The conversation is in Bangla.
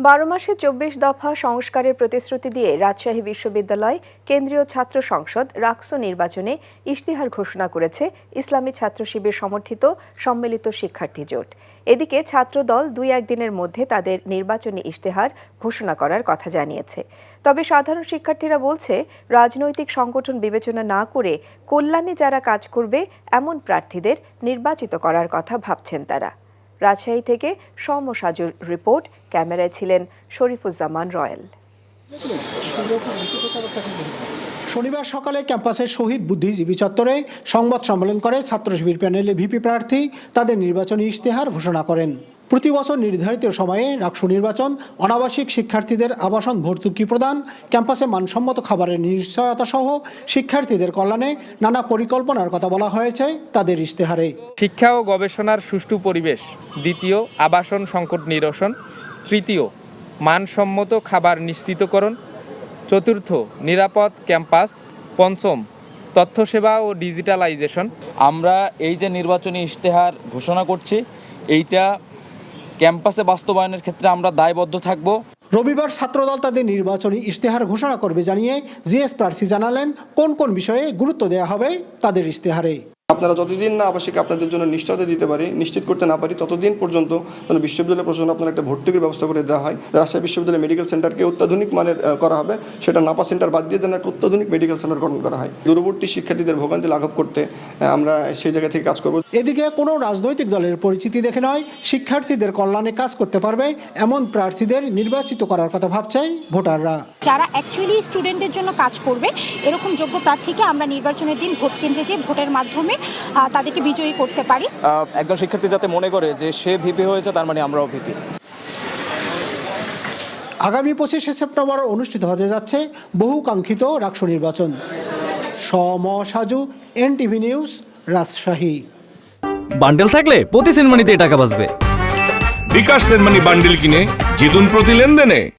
বারো মাসে চব্বিশ দফা সংস্কারের প্রতিশ্রুতি দিয়ে রাজশাহী বিশ্ববিদ্যালয় কেন্দ্রীয় ছাত্র সংসদ রাকসো নির্বাচনে ইশতেহার ঘোষণা করেছে ইসলামী ছাত্র শিবির সমর্থিত সম্মিলিত শিক্ষার্থী জোট। এদিকে ছাত্রদল দুই একদিনের মধ্যে তাদের নির্বাচনী ইশতেহার ঘোষণা করার কথা জানিয়েছে। তবে সাধারণ শিক্ষার্থীরা বলছে, রাজনৈতিক সংগঠন বিবেচনা না করে কল্যাণে যারা কাজ করবে, এমন প্রার্থীদের নির্বাচিত করার কথা ভাবছেন তারা। রাজশাহী থেকে সৌম্য সাজুর রিপোর্ট, ক্যামেরায় ছিলেন শরীফুজ্জামান রয়েল। শনিবার সকালে ক্যাম্পাসের শহীদ বুদ্ধিজীবী চত্বরে সংবাদ সম্মেলন করে ছাত্র শিবির প্যানেলে ভিপি প্রার্থী তাদের নির্বাচনী ইশতেহার ঘোষণা করেন। প্রতি বছর নির্ধারিত সময়ে রাকসু নির্বাচন অনাবাসিক শিক্ষার্থীদের আবাসন ভর্তুকি প্রদান ক্যাম্পাসে মানসম্মত খাবারের নিশ্চয়তা সহ শিক্ষার্থীদের কল্যাণে নানা পরিকল্পনার কথা বলা হয়েছে তাদের ইশতেহারে। শিক্ষা ও গবেষণার সুষ্ঠু পরিবেশ দ্বিতীয় আবাসন সংকট নিরসন তৃতীয় মানসম্মত খাবার নিশ্চিতকরণ চতুর্থ নিরাপদ ক্যাম্পাস পঞ্চম তথ্যসেবা ও ডিজিটালাইজেশন। আমরা এই যে নির্বাচনী ইশতেহার ঘোষণা করছি এইটা ক্যাম্পাসে বাস্তবায়নের ক্ষেত্রে আমরা দায়বদ্ধ থাকব। রবিবার ছাত্রদল তাদের নির্বাচনী ইশতেহার ঘোষণা করবে জানিয়ে জিএস প্রার্থী জানালেন কোন কোন বিষয়ে গুরুত্ব দেওয়া হবে তাদের ইশতেহারে। আপনারা যতদিন না আবাসিক আপনাদের জন্য নিশ্চয়তা দিতে পারি নিশ্চিত করতে না পারি ততদিন পর্যন্ত যেন বিশ্ববিদ্যালয় প্রশাসন আপনার একটা ভর্তুকির ব্যবস্থা করে দেওয়া হয়। রাজশাহী বিশ্ববিদ্যালয় মেডিকেল সেন্টারকে অত্যাধুনিক মানের করা হবে। সেটা নাপা সেন্টার বাদ দিয়ে যেন একটা অত্যাধুনিক মেডিকেল সেন্টার গঠন করা হয়। দূরবর্তী শিক্ষার্থীদের ভোগান্তি লাঘব করতে আমরা সেই জায়গা থেকে কাজ করব। এদিকে কোনো রাজনৈতিক দলের পরিচিতি দেখে নয় শিক্ষার্থীদের কল্যাণে কাজ করতে পারবে এমন প্রার্থীদের নির্বাচিত করার কথা ভাবছে ভোটাররা। যারা অ্যাকচুয়ালি স্টুডেন্টদের জন্য কাজ করবে এরকম যোগ্য প্রার্থীকে আমরা নির্বাচনের দিন ভোট কেন্দ্রে যে ভোটের মাধ্যমে আহ, তাদেরকে বিজয়ী করতে পারি। একজন শিক্ষার্থী যাতে মনে করে যে সে ভিপি হয়েছে তার মানে আমরাও ভিপি। আগামী পঁচিশে সেপ্টেম্বর অনুষ্ঠিত হতে যাচ্ছে বহু কাঙ্ক্ষিত রাকসু নির্বাচন। সম Saju NTV news Rajshahi. Bundle থাকলে প্রতি সেনমানিতে টাকা বাঁচবে। বিকাশ সেনমানি বান্ডিল কিনে জিতুন প্রতি লেনদেনে।